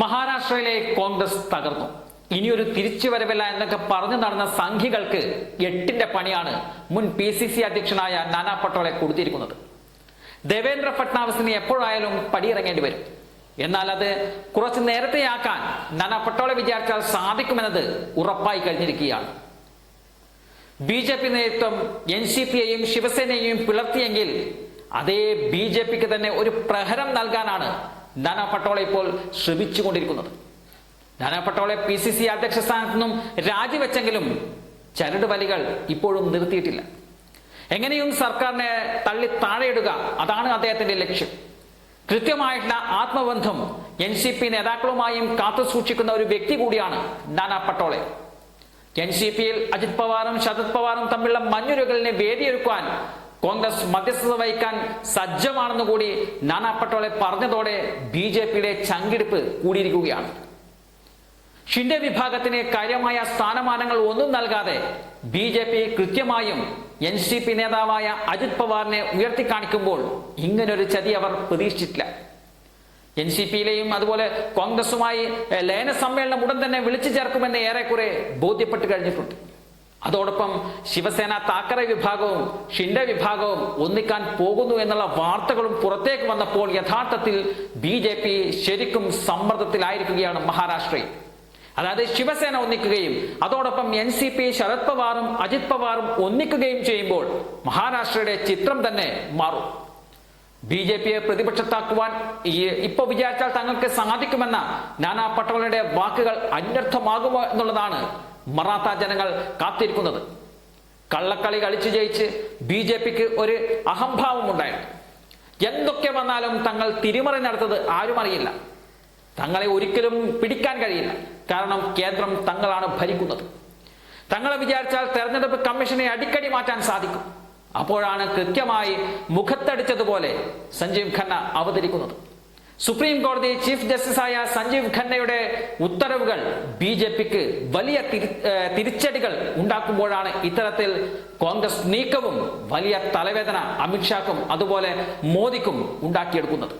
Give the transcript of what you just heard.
മഹാരാഷ്ട്രയിലെ കോൺഗ്രസ് തകർന്നു. ഇനിയൊരു തിരിച്ചുവരവില്ല എന്നൊക്കെ പറഞ്ഞു നടന്ന സംഘികൾക്ക് എട്ടിന്റെ പണിയാണ് മുൻ പി സി സി അധ്യക്ഷനായ നാനാ പട്ടോളെ കൊടുത്തിരിക്കുന്നത്. ദേവേന്ദ്ര ഫട്നാവിസിന് എപ്പോഴായാലും പടിയിറങ്ങേണ്ടി വരും. എന്നാൽ അത് കുറച്ച് നേരത്തെയാക്കാൻ നാനാ പട്ടോളെ വിചാരിച്ചാൽ സാധിക്കുമെന്നത് ഉറപ്പായി കഴിഞ്ഞിരിക്കുകയാണ്. ബി ജെ പി നേതൃത്വം എൻ സി പിയെയും ശിവസേനയെയും പിളർത്തിയെങ്കിൽ അതേ ബി ജെ പിക്ക് തന്നെ ഒരു പ്രഹരം നൽകാനാണ് നാനാ പട്ടോളെ ഇപ്പോൾ ശ്രമിച്ചുകൊണ്ടിരിക്കുന്നത് Nana Patole P C C അധ്യക്ഷ സ്ഥാനത്ത് നിന്നും രാജിവെച്ചെങ്കിലും ചരട് വലികൾ ഇപ്പോഴും നിർത്തിയിട്ടില്ല. എങ്ങനെയും സർക്കാരിനെ തള്ളി താഴെയിടുക അതാണ് അദ്ദേഹത്തിന്റെ ലക്ഷ്യം. കൃത്യമായിട്ടുള്ള ആത്മബന്ധം എൻ സി പി നേതാക്കളുമായും കാത്തു സൂക്ഷിക്കുന്ന ഒരു വ്യക്തി കൂടിയാണ് നാനാ പട്ടോളെ എൻ സി പിയിൽ അജിത് പവാറും ശരത് പവാറും തമ്മിലുള്ള മഞ്ഞുരുകളിനെ വേദിയൊരുക്കുവാൻ കോൺഗ്രസ് മധ്യസ്ഥത വഹിക്കാൻ സജ്ജമാണെന്ന് കൂടി നാനാ പട്ടോളെ പറഞ്ഞതോടെ ബി ജെ പിയുടെ ചങ്കിടിപ്പ് കൂടിയിരിക്കുകയാണ്. ഷിൻഡെ വിഭാഗത്തിന് കാര്യമായ സ്ഥാനമാനങ്ങൾ ഒന്നും നൽകാതെ ബി ജെ പി കൃത്യമായും എൻ സി പി നേതാവായ അജിത് പവാറിനെ ഉയർത്തിക്കാണിക്കുമ്പോൾ ഇങ്ങനൊരു ചതി അവർ പ്രതീക്ഷിച്ചിട്ടില്ല. എൻ സി പിയിലെയും അതുപോലെ കോൺഗ്രസുമായി ലയന സമ്മേളനം ഉടൻ തന്നെ വിളിച്ചു ചേർക്കുമെന്ന് ഏറെക്കുറെ ബോധ്യപ്പെട്ട് കഴിഞ്ഞിട്ടുണ്ട്. അതോടൊപ്പം ശിവസേന താക്കറെ വിഭാഗവും ഷിൻഡെ വിഭാഗവും ഒന്നിക്കാൻ പോകുന്നു എന്നുള്ള വാർത്തകളും പുറത്തേക്ക് വന്നപ്പോൾ യഥാർത്ഥത്തിൽ ബി ജെ പി ശരിക്കും സമ്മർദ്ദത്തിലായിരിക്കുകയാണ് മഹാരാഷ്ട്രയിൽ. അതായത് ശിവസേന ഒന്നിക്കുകയും അതോടൊപ്പം എൻ സി പി ശരത് പവാറും അജിത് പവാറും ഒന്നിക്കുകയും ചെയ്യുമ്പോൾ മഹാരാഷ്ട്രയുടെ ചിത്രം തന്നെ മാറും. ബി ജെ പിയെ പ്രതിപക്ഷത്താക്കുവാൻ ഇപ്പോൾ ഇപ്പൊ വിചാരിച്ചാൽ തങ്ങൾക്ക് സാധിക്കുമെന്ന നാനാ പട്ടോളയുടെ വാക്കുകൾ അന്വർത്ഥമാകുമോ എന്നുള്ളതാണ് മറാത്ത ജനങ്ങൾ കാത്തിരിക്കുന്നത്. കള്ളക്കളി കളിച്ചു ജയിച്ച് ബി ജെ പിക്ക് ഒരു അഹംഭാവം ഉണ്ടായിരുന്നു. എന്തൊക്കെ വന്നാലും തങ്ങൾ തിരിമറി നടത്തത് ആരും അറിയില്ല. തങ്ങളെ ഒരിക്കലും പിടിക്കാൻ കഴിയില്ല. കാരണം കേന്ദ്രം തങ്ങളാണ് ഭരിക്കുന്നത്. തങ്ങളെ വിചാരിച്ചാൽ തെരഞ്ഞെടുപ്പ് കമ്മീഷനെ അടിക്കടി മാറ്റാൻ സാധിക്കും. അപ്പോഴാണ് കൃത്യമായി മുഖത്തടിച്ചതുപോലെ സഞ്ജീവ് ഖന്ന അവതരിക്കുന്നത്. സുപ്രീം കോടതി ചീഫ് ജസ്റ്റിസ് ആയ സഞ്ജീവ് ഖന്നയുടെ ഉത്തരവുകൾ ബി ജെ പിക്ക് വലിയ തിരിച്ചടികൾ ഉണ്ടാക്കുമ്പോഴാണ് ഇത്തരത്തിൽ കോൺഗ്രസ് നീക്കവും വലിയ തലവേദന അമിത്ഷാക്കും അതുപോലെ മോദിക്കും ഉണ്ടാക്കിയെടുക്കുന്നത്.